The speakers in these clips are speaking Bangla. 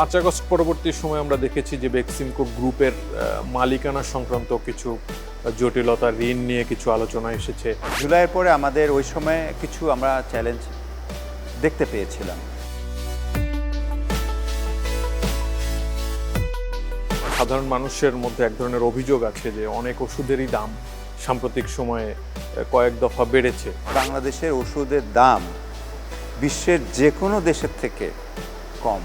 পাঁচ আগস্ট পরবর্তী সময় আমরা দেখেছি যে বেক্সিমকো গ্রুপের মালিকানা সংক্রান্ত কিছু জটিলতা ঋণ নিয়ে কিছু আলোচনা এসেছে। জুলাইয়ের পরে আমাদের ওই সময়ে কিছু আমরা চ্যালেঞ্জ দেখতে পেয়েছিলাম। সাধারণ মানুষের মধ্যে এক ধরনের অভিযোগ আছে যে অনেক ওষুধেরই দাম সাম্প্রতিক সময়ে কয়েক দফা বেড়েছে। বাংলাদেশের ওষুধের দাম বিশ্বের যে কোনো দেশের থেকে কম।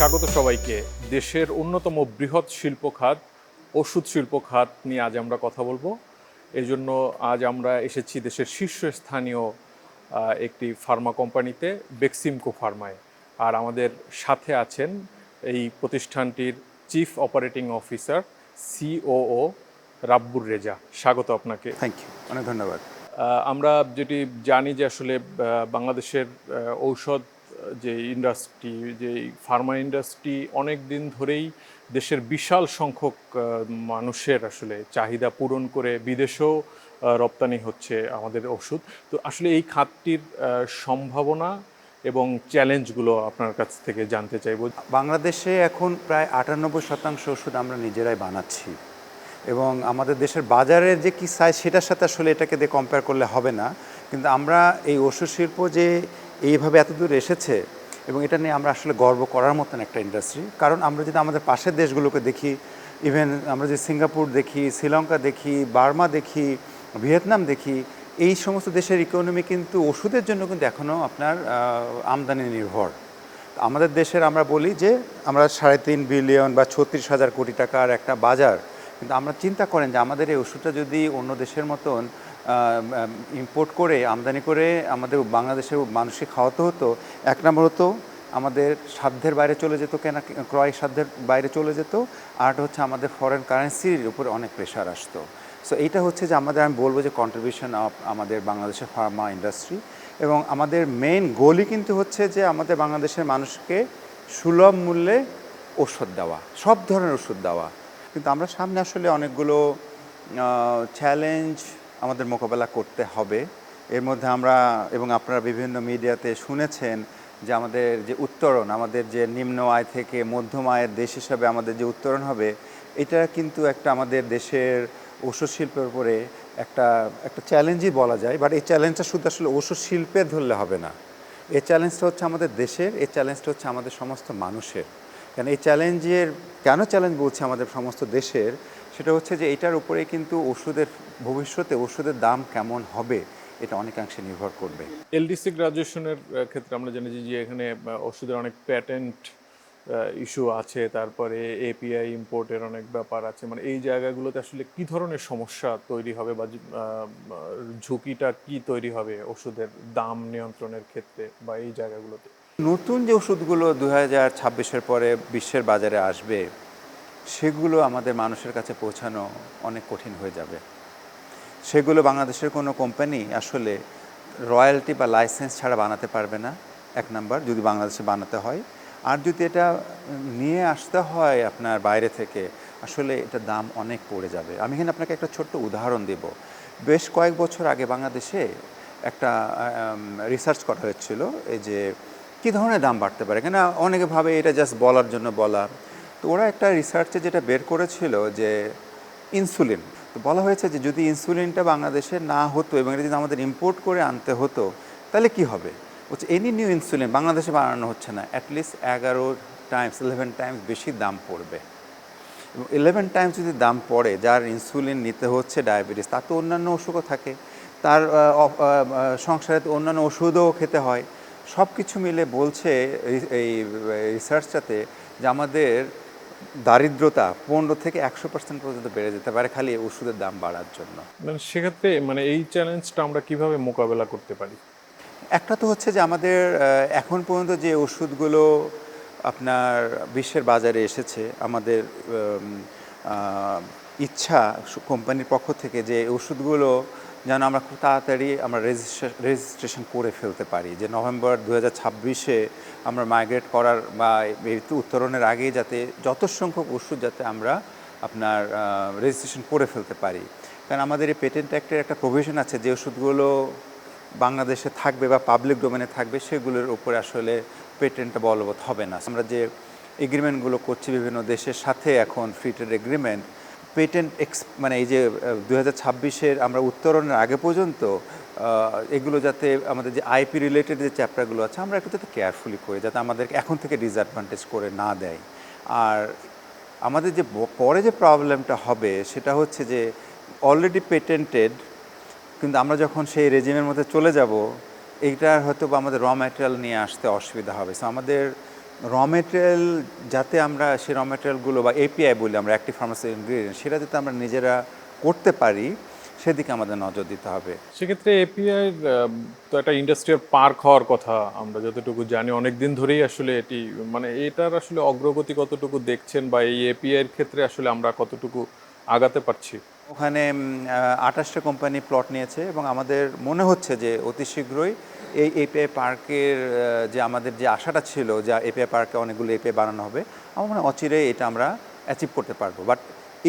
স্বাগত সবাইকে। দেশের অন্যতম বৃহৎ শিল্প খাত ওষুধ শিল্প খাত নিয়ে আজ আমরা কথা বলব। এই জন্য আজ আমরা এসেছি দেশের শীর্ষস্থানীয় একটি ফার্মা কোম্পানিতে বেক্সিমকো ফার্মায়। আর আমাদের সাথে আছেন এই প্রতিষ্ঠানটির chief operating officer COO Rabbur Reza. স্বাগত আপনাকে। থ্যাংক ইউ অনেক ধন্যবাদ। আমরা যেটি জানি যে আসলে বাংলাদেশের ঔষধ যে ইন্ডাস্ট্রি, যে ফার্মা ইন্ডাস্ট্রি অনেক দিন ধরেই দেশের বিশাল সংখ্যক মানুষের আসলে চাহিদা পূরণ করে বিদেশেও রপ্তানি হচ্ছে আমাদের ওষুধ। তো আসলে এই খাতটির সম্ভাবনা এবং চ্যালেঞ্জগুলো আপনার কাছ থেকে জানতে চাইব। বাংলাদেশে এখন প্রায় আটানব্বই শতাংশ ওষুধ আমরা নিজেরাই বানাচ্ছি এবং আমাদের দেশের বাজারের যে কি সাইজ সেটার সাথে আসলে এটাকে দিয়ে কম্পেয়ার করলে হবে না। কিন্তু আমরা এই ওষুধ শিল্প যে এইভাবে এত দূর এসেছে এবং এটা নিয়ে আমরা আসলে গর্ব করার মতন একটা ইন্ডাস্ট্রি কারণ আমরা যদি আমাদের পাশের দেশগুলোকে দেখি ইভেন আমরা যে সিঙ্গাপুর দেখি, শ্রীলঙ্কা দেখি, বার্মা দেখি, ভিয়েতনাম দেখি, এই সমস্ত দেশের ইকোনমি কিন্তু ওষুধের জন্য কিন্তু এখনও আপনার আমদানি নির্ভর। আমাদের দেশের আমরা বলি যে, আমরা সাড়ে তিন বিলিয়ন বা ছত্রিশ হাজার কোটি টাকার একটা বাজার, কিন্তু আমরা চিন্তা করেন যে আমাদের এই ওষুধটা যদি অন্য দেশের মতন ইম্পোর্ট করে আমদানি করে আমাদের বাংলাদেশের মানুষকে খাওয়াতে হতো। এক নম্বর হতো আমাদের সাধ্যের বাইরে চলে যেত কেনা, ক্রয় সাধ্যের বাইরে চলে যেত। আর হচ্ছে আমাদের ফরেন কারেন্সির উপরে অনেক প্রেশার আসতো। সো এইটা হচ্ছে যে আমাদের, আমি বলব যে কন্ট্রিবিউশন অফ আমাদের বাংলাদেশের ফার্মা ইন্ডাস্ট্রি এবং আমাদের মেইন গোলই কিন্তু হচ্ছে যে আমাদের বাংলাদেশের মানুষকে সুলভ মূল্যে ওষুধ দেওয়া, সব ধরনের ওষুধ দেওয়া। কিন্তু আমরা সামনে আসলে অনেকগুলো চ্যালেঞ্জ আমাদের মোকাবেলা করতে হবে। এর মধ্যে আমরা এবং আপনারা বিভিন্ন মিডিয়াতে শুনেছেন যে আমাদের যে উত্তরণ, আমাদের যে নিম্ন আয় থেকে মধ্যম আয়ের দেশ হিসাবে আমাদের যে উত্তরণ হবে, এটা কিন্তু একটা আমাদের দেশের ওষুধ শিল্পের উপরে একটা একটা চ্যালেঞ্জই বলা যায়। বাট এই চ্যালেঞ্জটা শুধু আসলে ওষুধ শিল্পের ধরলে হবে না। এই চ্যালেঞ্জটা হচ্ছে আমাদের দেশের, এই চ্যালেঞ্জটা হচ্ছে আমাদের সমস্ত মানুষের। কেন এই চ্যালেঞ্জের কেন চ্যালেঞ্জ বলছে আমাদের সমস্ত দেশের? সেটা হচ্ছে যে এটার উপরে কিন্তু ওষুধের ভবিষ্যতে ওষুধের দাম কেমন হবে এটা অনেকাংশে নির্ভর করবে। এলডিসি গ্রাজুয়েশনের ক্ষেত্রে আমরা জানি যে এখানে ওষুধের অনেক প্যাটেন্ট ইস্যু আছে তারপরে এপিআই ইম্পোর্টের অনেক ব্যাপার আছে। মানে এই জায়গাগুলোতে আসলে কি ধরনের সমস্যা তৈরি হবে বা ঝুঁকিটা কি তৈরি হবে ওষুধের দাম নিয়ন্ত্রণের ক্ষেত্রে বা এই জায়গাগুলোতে? নতুন যে ওষুধগুলো দু হাজার ছাব্বিশের পরে বিশ্বের বাজারে আসবে সেগুলো আমাদের মানুষের কাছে পৌঁছানো অনেক কঠিন হয়ে যাবে। সেগুলো বাংলাদেশের কোনো কোম্পানি আসলে রয়্যালটি বা লাইসেন্স ছাড়া বানাতে পারবে না, এক নাম্বার যদি বাংলাদেশে বানাতে হয়। আর যদি এটা নিয়ে আসতে হয় আপনার বাইরে থেকে, আসলে এটা দাম অনেক পড়ে যাবে। আমি এখানে আপনাকে একটা ছোট্ট উদাহরণ দেব। বেশ কয়েক বছর আগে বাংলাদেশে একটা রিসার্চ করা হয়েছিল, এই যে কী ধরনের দাম বাড়তে পারে? কেন অনেকে ভাবে এটা জাস্ট বলার জন্য বলা তো ওরা একটা রিসার্চে যেটা বের করেছিল যে ইনসুলিন তো বলা হয়েছে যে যদি ইনসুলিনটা বাংলাদেশে না হতো এবং এটা যদি আমাদের ইম্পোর্ট করে আনতে হতো, তাহলে কি হবে? হচ্ছে এনি নিউ ইনসুলিন বাংলাদেশে বানানো হচ্ছে না অ্যাটলিস্ট এগারো টাইমস ইলেভেন টাইমস বেশি দাম পড়বে। এবং ইলেভেন টাইমস যদি দাম পড়ে, যার ইনসুলিন নিতে হচ্ছে ডায়াবেটিস তার তো অন্যান্য ওষুধও থাকে। তার সংসারে তো অন্যান্য ওষুধও খেতে হয়। সব কিছু মিলে বলছে এই রিসার্চটাতে যে আমাদের দারিদ্রতা পনেরো থেকে একশো পার্সেন্ট পর্যন্ত বেড়ে যেতে পারে খালি ওষুধের দাম বাড়ার জন্য। মানে সেক্ষেত্রে মানে এই চ্যালেঞ্জটা আমরা কীভাবে মোকাবেলা করতে পারি? একটা তো হচ্ছে যে আমাদের এখন পর্যন্ত যে ওষুধগুলো আপনার বিশ্বের বাজারে এসেছে আমাদের ইচ্ছা কোম্পানির পক্ষ থেকে যে ওষুধগুলো যেন আমরা খুব তাড়াতাড়ি আমরা রেজিস্ট্রেশন করে ফেলতে পারি, যে নভেম্বর দু হাজার ছাব্বিশে আমরা মাইগ্রেট করার বা উত্তরণের আগেই যাতে যত সংখ্যক ওষুধ যাতে আমরা আপনার রেজিস্ট্রেশন করে ফেলতে পারি। কারণ আমাদের এই পেটেন্ট অ্যাক্টের একটা প্রভিশন আছে, যে ওষুধগুলো বাংলাদেশে থাকবে বা পাবলিক ডোমেনে থাকবে, সেগুলোর উপরে আসলে পেটেন্টটা বলবৎ হবে না। আমরা যে এগ্রিমেন্টগুলো করছি বিভিন্ন দেশের সাথে এখন free trade agreement patent ex মানে এই যে দু হাজার ছাব্বিশের আমরা উত্তরণের আগে পর্যন্ত এগুলো যাতে আমাদের যে আইপি রিলেটেড যে চ্যাপ্টারগুলো আছে, আমরা একটু যাতে কেয়ারফুলি করি, যাতে আমাদেরকে এখন থেকে ডিসঅ্যাডভান্টেজ করে না দেয়। আর আমাদের যে পরে যে প্রবলেমটা হবে, সেটা হচ্ছে যে অলরেডি পেটেন্টেড কিন্তু আমরা যখন সেই রেজিমের মধ্যে চলে যাব, এইটার হয়তো বা আমাদের র ম্যাটেরিয়াল নিয়ে আসতে অসুবিধা হবে। সো আমাদের র ম্যাটেরিয়াল যাতে আমরা সেই র ম্যাটেরিয়ালগুলো বা এপিআই বলি আমরা অ্যাক্টিভ ফার্মাসি ইনগ্রিডিয়েন্ট সেটা যাতে আমরা নিজেরা করতে পারি, সেদিকে আমাদের নজর দিতে হবে। সেক্ষেত্রে এপিআই তো একটা ইন্ডাস্ট্রিয়াল পার্ক হওয়ার কথা আমরা যতটুকু জানি অনেক দিন ধরেই আসলে এটি মানে এটার আসলে অগ্রগতি কতটুকু দেখছেন বা এই এপিআইয়ের ক্ষেত্রে আসলে আমরা কতটুকু আগাতে পারছি? ওখানে আঠাশটা কোম্পানি প্লট নিয়েছে এবং আমাদের মনে হচ্ছে যে অতি শীঘ্রই এই এপিআই পার্কের যে আমাদের যে আশাটা ছিল যে এপিআই পার্কে অনেকগুলো এপিআই বানানো হবে, আমার মনে অচিরেই এটা আমরা অ্যাচিভ করতে পারব। বাট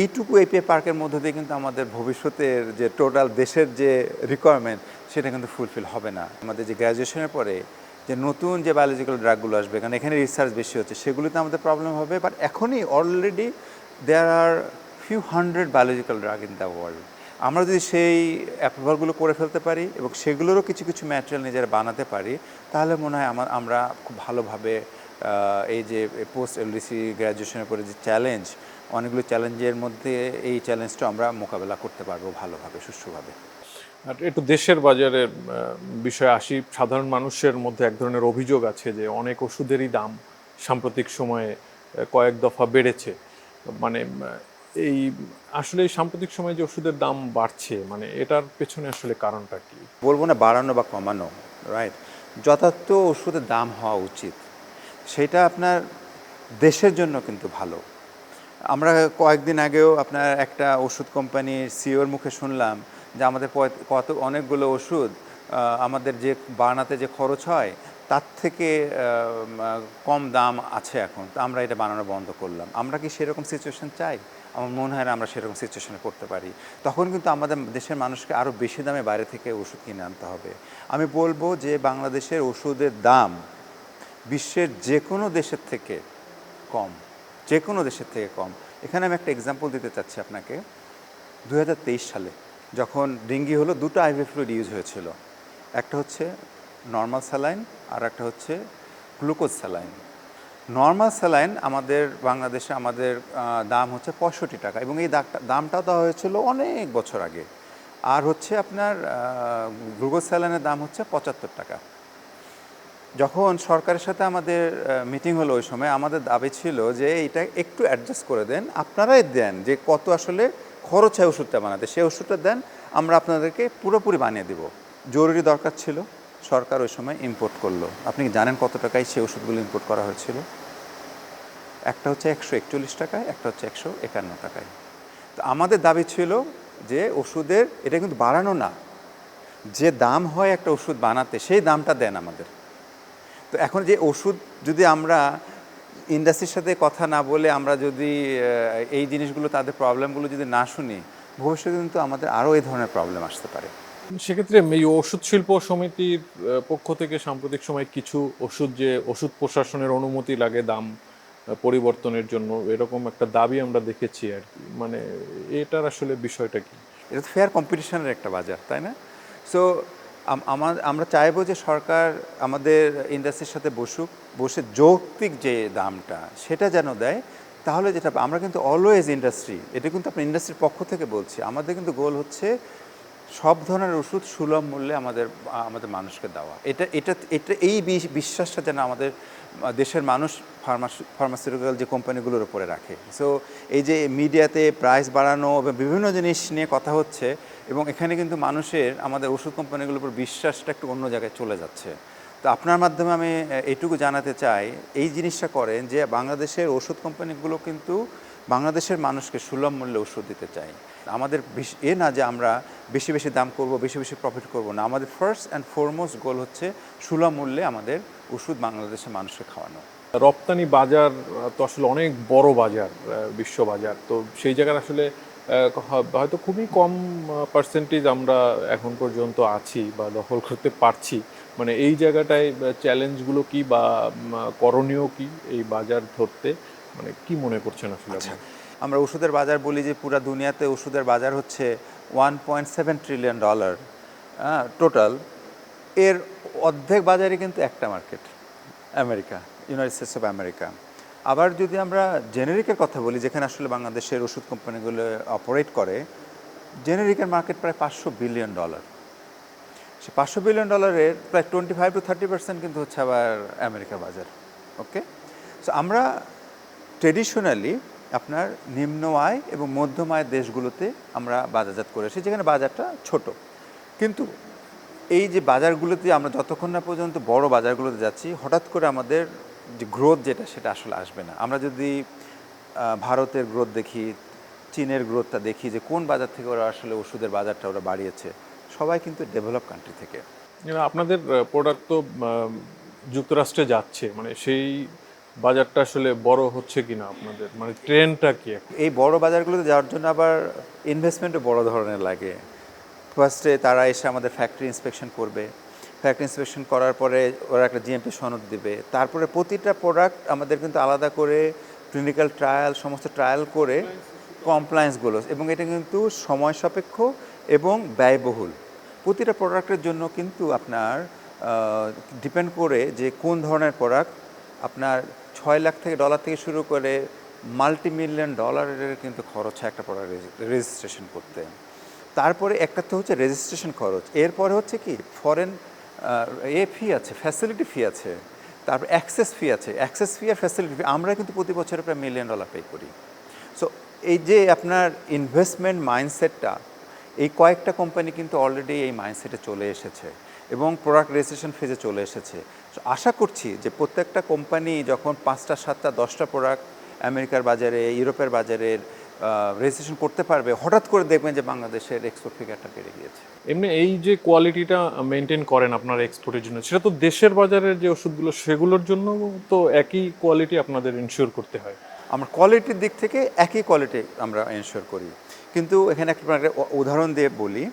এইটুকু এপিআই পার্কের মধ্যে দিয়ে কিন্তু আমাদের ভবিষ্যতের যে টোটাল দেশের যে রিকোয়ারমেন্ট সেটা কিন্তু ফুলফিল হবে না। আমাদের যে গ্র্যাজুয়েশনের পরে যে নতুন যে বায়োলজিক্যাল ড্রাগগুলো আসবে, কারণ এখানে রিসার্চ বেশি হচ্ছে, সেগুলিতে আমাদের প্রবলেম হবে। বাট এখনই already there are few hundred biological drug in the world আমরা যদি সেই অ্যাপ্রুভালগুলো করে ফেলতে পারি এবং সেগুলোরও কিছু কিছু ম্যাটেরিয়াল নিজেরা বানাতে পারি, তাহলে মনে হয় আমার আমরা খুব ভালোভাবে এই যে পোস্ট এলডিসি গ্র্যাজুয়েশনের পরে যে চ্যালেঞ্জ অনেকগুলো চ্যালেঞ্জের মধ্যে এই চ্যালেঞ্জটা আমরা মোকাবেলা করতে পারব ভালোভাবে, সুষ্ঠুভাবে। আর একটু দেশের বাজারে বিষয়ে আসি। সাধারণ মানুষের মধ্যে এক ধরনের অভিযোগ আছে যে অনেক ওষুধেরই দাম সাম্প্রতিক সময়ে কয়েক দফা বেড়েছে। মানে এই আসলে সাম্প্রতিক সময়ে যে ওষুধের দাম বাড়ছে মানে এটার পেছনে আসলে কারণটা কি? বলব না বাড়ানো বা কমানো রাইট যথার্থ ওষুধের দাম হওয়া উচিত। সেটা আপনার দেশের জন্য কিন্তু ভালো। আমরা কয়েকদিন আগেও আপনার একটা ওষুধ কোম্পানির সিওর মুখে শুনলাম যে আমাদের কত অনেকগুলো ওষুধ আমাদের যে বানাতে যে খরচ হয়, তার থেকে কম দাম আছে এখন। তো আমরা এটা বানানো বন্ধ করলাম। আমরা কি সেরকম সিচুয়েশন চাই? আমার মনে হয় না আমরা সেরকম সিচুয়েশনে করতে পারি। তখন কিন্তু আমাদের দেশের মানুষকে আরও বেশি দামে বাইরে থেকে ওষুধ কিনে আনতে হবে। আমি বলব যে বাংলাদেশের ওষুধের দাম বিশ্বের যে কোনো দেশের থেকে কম যে কোনো দেশের থেকে কম। এখানে আমি একটা এক্সাম্পল দিতে চাচ্ছি আপনাকে। দু হাজার তেইশ সালে যখন ডেঙ্গি হলো, দুটো আইভি ফ্লুইড ইউজ হয়েছিল। একটা হচ্ছে নর্মাল স্যালাইন আর একটা হচ্ছে গ্লুকোজ স্যালাইন নর্মাল স্যালাইন আমাদের বাংলাদেশে আমাদের দাম হচ্ছে পঁয়ষট্টি টাকা এবং এই দামটা দেওয়া হয়েছিল অনেক বছর আগে। আর হচ্ছে আপনার গ্লুকোজ স্যালাইনের দাম হচ্ছে পঁচাত্তর টাকা। যখন সরকারের সাথে আমাদের মিটিং হলো ওই সময়, আমাদের দাবি ছিল যে এটা একটু অ্যাডজাস্ট করে দেন, আপনারাই দেন যে কত আসলে খরচ হয় ওষুধটা বানাতে। সেই ওষুধটা দেন, আমরা আপনাদেরকে পুরোপুরি বানিয়ে দিব। জরুরি দরকার ছিল। সরকার ওই সময় ইম্পোর্ট করল। আপনি কি জানেন কত টাকায় সেই ওষুধগুলো ইম্পোর্ট করা হয়েছিল? একটা হচ্ছে একশো একচল্লিশ টাকায়, একটা হচ্ছে একশো একান্ন টাকায়। তো আমাদের দাবি ছিল যে ওষুধের, এটা কিন্তু বাড়ানো না। যে দাম হয় একটা ওষুধ বানাতে, সেই দামটা দেন আমাদের। তো এখন যে ওষুধ যদি আমরা ইন্ডাস্ট্রির সাথে কথা না বলে আমরা যদি এই জিনিসগুলো, তাদের প্রবলেমগুলো যদি না শুনি, ভবিষ্যতে কিন্তু আমাদের আরও এই ধরনের প্রবলেম আসতে পারে। সেক্ষেত্রে এই ওষুধ শিল্প সমিতির পক্ষ থেকে সাম্প্রতিক সময় কিছু ওষুধ যে ওষুধ প্রশাসনের অনুমতি লাগে দাম পরিবর্তনের জন্য, এরকম একটা দাবি আমরা দেখেছি আর কি। মানে এটার আসলে বিষয়টা কি? এটা তো ফেয়ার কম্পিটিশনের একটা বাজার, তাই না? সো আমার আমরা চাইব যে সরকার আমাদের ইন্ডাস্ট্রির সাথে বসুক, বসে যৌক্তিক যে দামটা সেটা যেন দেয়, তাহলে যেটা, আমরা কিন্তু অলওয়েজ ইন্ডাস্ট্রি এটা কিন্তু আপনার ইন্ডাস্ট্রির পক্ষ থেকে বলছি। আমাদের কিন্তু গোল হচ্ছে সব ধরনের ওষুধ সুলভ মূল্যে আমাদের আমাদের মানুষকে দেওয়া। এটা এটা এটা, এই বিশ্বাসটা যেন আমাদের, দেশের মানুষ ফার্মাসি ফার্মাসিউটিক্যাল যে কোম্পানিগুলোর উপরে রাখে। সো এই যে মিডিয়াতে প্রাইস বাড়ানো এবং বিভিন্ন জিনিস নিয়ে কথা হচ্ছে এবং এখানে কিন্তু মানুষের, আমাদের ওষুধ কোম্পানিগুলোর উপর বিশ্বাসটা একটু অন্য জায়গায় চলে যাচ্ছে। তো আপনার মাধ্যমে আমি, এটুকু জানাতে চাই, এই জিনিসটা করেন যে বাংলাদেশের ওষুধ কোম্পানিগুলো কিন্তু বাংলাদেশের মানুষকে সুলভ মূল্যে ওষুধ দিতে চাই। আমাদের এ না যে আমরা বেশি বেশি দাম করব, বেশি বেশি প্রফিট করব না। আমাদের ফার্স্ট অ্যান্ড ফরমোস্ট গোল হচ্ছে সুলভ মূল্যে আমাদের ওষুধ বাংলাদেশের মানুষকে খাওয়ানো। রপ্তানি বাজার তো আসলে অনেক বড় বাজার বিশ্ব বাজার। তো সেই জায়গার আসলে হয়তো খুবই কম পার্সেন্টেজ আমরা এখন পর্যন্ত আছি বা দখল করতে পারছি। মানে এই জায়গাটায় চ্যালেঞ্জগুলো কি বা করণীয় কি এই বাজার ধরতে? মানে কি মনে করছেন আসলে আচ্ছা আমরা ওষুধের বাজার বলি যে পুরো দুনিয়াতে ওষুধের বাজার হচ্ছে one point seven trillion dollar total এর অর্ধেক বাজারে কিন্তু একটা market America United States of America আবার যদি আমরা জেনেরিকের কথা বলি যেখানে আসলে বাংলাদেশের ওষুধ কোম্পানিগুলো অপারেট করে জেনেরিকের মার্কেট প্রায় পাঁচশো বিলিয়ন ডলার সে পাঁচশো বিলিয়ন ডলারের প্রায় twenty five to thirty percent কিন্তু হচ্ছে আবার আমেরিকা বাজার ওকে সো আমরা ট্রেডিশনালি আপনার নিম্ন আয় এবং মধ্যম আয়ের দেশগুলোতে আমরা বাজারজাত করে এসেছি, যেখানে বাজারটা ছোট। কিন্তু এই যে বাজারগুলোতে আমরা যতক্ষণ না পর্যন্ত বড় বাজারগুলোতে যাচ্ছি, হঠাৎ করে আমাদের যে গ্রোথ যেটা, সেটা আসলে আসবে না। আমরা যদি ভারতের গ্রোথ দেখি, চীনের গ্রোথটা দেখি যে কোন বাজার থেকে ওরা আসলে ওষুধের বাজারটা ওরা বাড়িয়েছে সবাই কিন্তু ডেভেলপ কান্ট্রি থেকে। আপনাদের প্রোডাক্ট তো যুক্তরাষ্ট্রে যাচ্ছে মানে সেই বাজারটা আসলে বড় হচ্ছে কিনা আপনাদের? মানে ট্রেনটা কি এই বড় বাজারগুলোতে যাওয়ার জন্য আবার ইনভেস্টমেন্টও বড় ধরনের লাগে। ফার্স্টে তারা এসে আমাদের ফ্যাক্টরি ইন্সপেকশন করবে। ফ্যাক্টরি ইন্সপেকশন করার পরে ওরা একটা জিএমপি সনদ দেবে। তারপরে প্রতিটা প্রোডাক্ট আমাদের কিন্তু আলাদা করে ক্লিনিক্যাল ট্রায়াল সমস্ত ট্রায়াল করে কমপ্লায়েন্সগুলো এবং এটা কিন্তু সময় সাপেক্ষ এবং ব্যয়বহুল। প্রতিটা প্রোডাক্টের জন্য কিন্তু আপনার ডিপেন্ড করে যে কোন ধরনের প্রোডাক্ট আপনার ছয় লাখ থেকে ডলার থেকে শুরু করে মাল্টি মিলিয়ন ডলারের কিন্তু খরচ হয় একটা প্রোডাক্ট রেজিস্ট্রেশন করতে। তারপরে একটা তো হচ্ছে রেজিস্ট্রেশন খরচ। এরপরে হচ্ছে কি ফরেন এ ফি আছে ফ্যাসিলিটি ফি আছে, তারপর অ্যাক্সেস ফি আছে। অ্যাক্সেস ফি আর ফ্যাসিলিটি ফি আমরা কিন্তু প্রতি বছরে প্রায় মিলিয়ন ডলার পে করি। সো এই যে আপনার ইনভেস্টমেন্ট মাইন্ডসেটটা এই কয়েকটা কোম্পানি কিন্তু অলরেডি এই মাইন্ডসেটে চলে এসেছে এবং প্রোডাক্ট রেজিস্ট্রেশন ফেজে চলে এসেছে। আশা করছি যে প্রত্যেকটা কোম্পানি যখন পাঁচটা, সাতটা, দশটা প্রোডাক্ট আমেরিকার বাজারে, ইউরোপের বাজারের রেজিস্ট্রেশন করতে পারবে, হঠাৎ করে দেখবেন যে বাংলাদেশের এক্সপোর্ট ফিগারটা বেড়ে গিয়েছে। এমনি এই যে কোয়ালিটিটা মেনটেন করেন আপনার এক্সপোর্টের জন্য, সেটা তো দেশের বাজারের যে ওষুধগুলো, সেগুলোর জন্য তো একই কোয়ালিটি আপনাদের ইনশিওর করতে হয়। আমরা কোয়ালিটির দিক থেকে একই কোয়ালিটি আমরা এনশোর করি। কিন্তু এখানে একটা উদাহরণ দিয়ে বলি,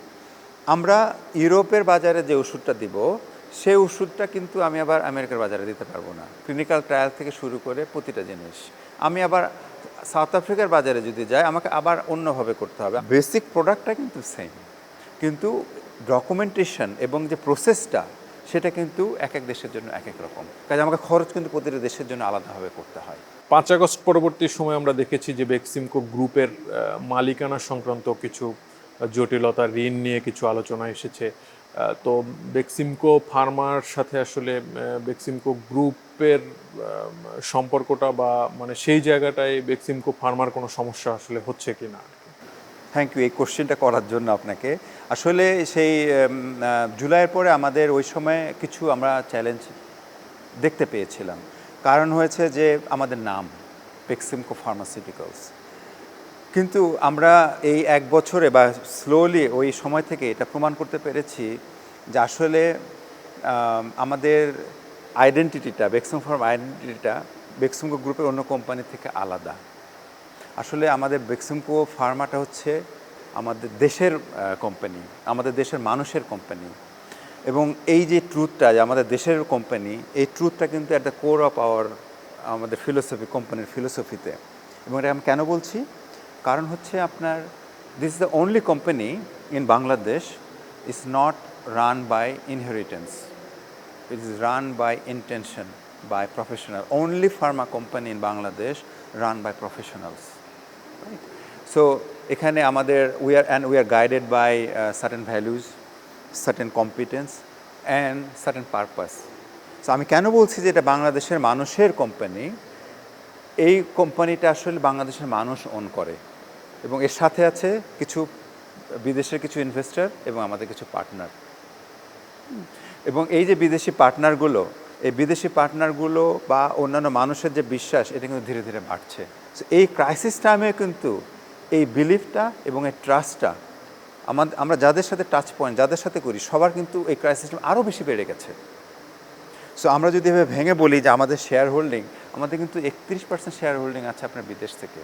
আমরা ইউরোপের বাজারে যে ওষুধটা দিব সেই ওষুধটা কিন্তু আমি আবার আমেরিকার বাজারে দিতে পারব না। ক্লিনিক্যাল ট্রায়াল থেকে শুরু করে প্রতিটা জিনিস। আমি আবার সাউথ আফ্রিকার বাজারে যদি যাই, আমাকে আবার অন্যভাবে করতে হবে। বেসিক প্রোডাক্টটা কিন্তু সেম কিন্তু ডকুমেন্টেশন এবং যে প্রসেসটা সেটা কিন্তু এক এক দেশের জন্য এক এক রকম। কাজে আমাকে খরচ কিন্তু প্রতিটা দেশের জন্য আলাদাভাবে করতে হয়। পাঁচ আগস্ট পরবর্তী সময় আমরা দেখেছি যে বেক্সিমকো গ্রুপের মালিকানা সংক্রান্ত কিছু জটিলতা ঋণ নিয়ে কিছু আলোচনা এসেছে। তো বেক্সিমকো ফার্মার সাথে আসলে বেক্সিমকো গ্রুপের সম্পর্কটা বা মানে সেই জায়গাটায় বেক্সিমকো ফার্মার কোনো সমস্যা আসলে হচ্ছে কি না থ্যাংক ইউ এই কোশ্চেনটা করার জন্য আপনাকে। আসলে সেই জুলাইয়ের পরে আমাদের ওই সময়ে কিছু আমরা চ্যালেঞ্জ দেখতে পেয়েছিলাম। কারণ হয়েছে যে আমাদের নাম পেক্সিমকো ফার্মাসিউটিক্যালস কিন্তু আমরা এই এক বছরে বা স্লোলি ওই সময় থেকে এটা প্রমাণ করতে পেরেছি যে আসলে আমাদের আইডেন্টিটিটা বেক্সিম ফার্ম আইডেন্টিটিটা বেক্সিমকো গ্রুপের অন্য কোম্পানি থেকে আলাদা। আসলে আমাদের বেক্সিমকো ফার্মাটা হচ্ছে আমাদের দেশের কোম্পানি আমাদের দেশের মানুষের কোম্পানি এবং এই যে ট্রুথটা যে আমাদের দেশের কোম্পানি এই ট্রুথটা কিন্তু at the core of our আমাদের ফিলোসফি কোম্পানির ফিলোসফিতে এবং এটা আমি কেন বলছি? কারণ হচ্ছে আপনার this is the only company in Bangladesh is not run by inheritance it is run by intention, by professional. Only pharma company in Bangladesh run by professionals right? So এখানে আমাদের we are and are guided by uh, certain values certain competence and certain purpose. So আমি কেন বলছি যে এটা বাংলাদেশের মানুষের কোম্পানি এই কোম্পানিটা আসলে বাংলাদেশের মানুষ অন করে। এবং এর সাথে আছে কিছু বিদেশের কিছু ইনভেস্টর এবং আমাদের কিছু পার্টনার এবং এই যে বিদেশি পার্টনারগুলো এই বিদেশি পার্টনারগুলো বা অন্যান্য মানুষের যে বিশ্বাস এটা কিন্তু ধীরে ধীরে বাড়ছে। এই ক্রাইসিস টাইমে কিন্তু এই বিলিফটা এবং এই ট্রাস্টটা আমাদের আমরা যাদের সাথে টাচ পয়েন্ট যাদের সাথে করি, সবার কিন্তু এই ক্রাইসিস আরও বেশি বেড়ে গেছে। সো আমরা যদি এভাবে ভেঙে বলি যে আমাদের শেয়ার হোল্ডিং আমাদের কিন্তু একত্রিশ পার্সেন্ট শেয়ার হোল্ডিং আছে আপনার বিদেশ থেকে।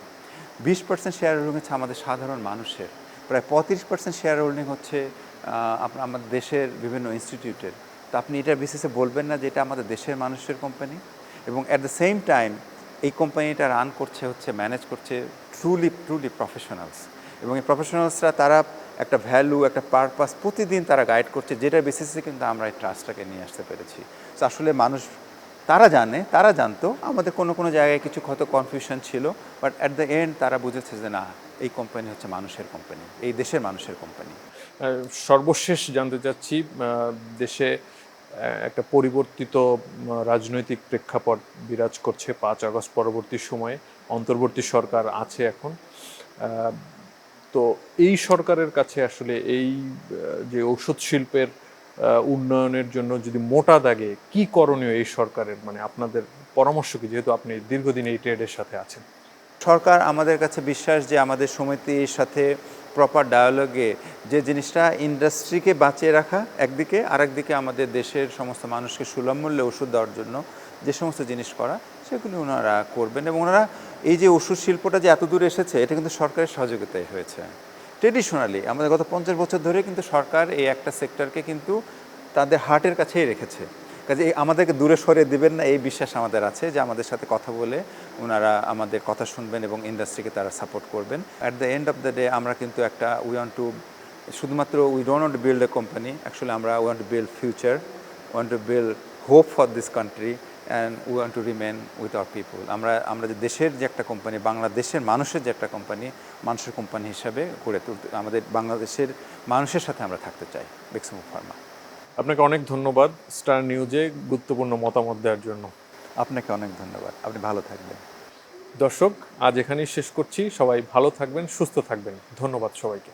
বিশ পার্সেন্ট শেয়ার হোল্ডিং হচ্ছে আমাদের সাধারণ মানুষের। প্রায় পঁয়ত্রিশ পার্সেন্ট শেয়ার হোল্ডিং হচ্ছে আপনার আমাদের দেশের বিভিন্ন ইনস্টিটিউটের তো আপনি এটার বেসিসে বলবেন না যে এটা আমাদের দেশের মানুষের কোম্পানি এবং অ্যাট দ্য সেম টাইম এই কোম্পানিটা রান করছে, হচ্ছে ম্যানেজ করছে ট্রুলি ট্রুলি প্রফেশনালস এবং এই প্রফেশনালসরা তারা একটা ভ্যালু একটা পারপাস প্রতিদিন তারা গাইড করছে, যেটার বেসিসে কিন্তু আমরা এই ট্রাস্টটাকে নিয়ে আসতে পেরেছি। তো আসলে মানুষ, তারা জানে, তারা জানতো, আমাদের কোনো কোনো জায়গায় কিছু হয়তো কনফিউশন ছিল বাট অ্যাট দ্য এন্ড তারা বুঝেছে যে, না, এই কোম্পানি হচ্ছে মানুষের কোম্পানি এই দেশের মানুষের কোম্পানি সর্বশেষ জানতে চাচ্ছি দেশে একটা পরিবর্তিত রাজনৈতিক প্রেক্ষাপট বিরাজ করছে পাঁচ আগস্ট পরবর্তী সময়ে। অন্তর্বর্তী সরকার আছে এখন। তো এই সরকারের কাছে আসলে এই যে ঔষধ শিল্পের উন্নয়নের জন্য যদি মোটা দাগে কি করণীয় এই সরকারের? মানে আপনাদের পরামর্শ কি? যেহেতু আপনি দীর্ঘদিন এই ট্রেডের সাথে আছেন। সরকার আমাদের কাছে বিশ্বাস যে আমাদের সমিতির সাথে প্রপার ডায়ালগে যে জিনিসটা ইন্ডাস্ট্রিকে বাঁচিয়ে রাখা, একদিকে, আরেকদিকে আমাদের দেশের সমস্ত মানুষকে সুলভ মূল্যে ওষুধ দেওয়ার জন্য যে সমস্ত জিনিস করা, সেগুলি ওনারা করবেন এবং ওনারা এই যে ওষুধ শিল্পটা যে এত দূর এসেছে, এটা কিন্তু সরকারের সহযোগিতায় হয়েছে। ট্রেডিশনালি আমাদের গত পঞ্চাশ বছর ধরে কিন্তু সরকার এই একটা সেক্টরকে কিন্তু তাদের হার্টের কাছেই রেখেছে। কাজে আমাদেরকে দূরে সরে দেবেন না, এই বিশ্বাস আমাদের আছে যে আমাদের সাথে কথা বলে ওনারা আমাদের কথা শুনবেন এবং ইন্ডাস্ট্রিকে তারা সাপোর্ট করবেন। At the end of the day আমরা কিন্তু একটা উই ওয়ান্ট টু শুধুমাত্র we don't want build a company actually আমরা want to build future want to build hope for this country and we want to remain with our people আমরা আমরা যে দেশের যে একটা কোম্পানি বাংলাদেশের মানুষের যে একটা কোম্পানি মানুষের কোম্পানি হিসাবে গড়ে তুলতে আমাদের বাংলাদেশের মানুষের সাথে আমরা থাকতে চাই বেক্সিমো ফার্মা আপনাকে অনেক ধন্যবাদ স্টার নিউজে গুরুত্বপূর্ণ মতামত দেওয়ার জন্য। আপনাকে অনেক ধন্যবাদ আপনি ভালো থাকবেন। দর্শক আজ এখানেই শেষ করছি সবাই ভালো থাকবেন সুস্থ থাকবেন ধন্যবাদ সবাইকে।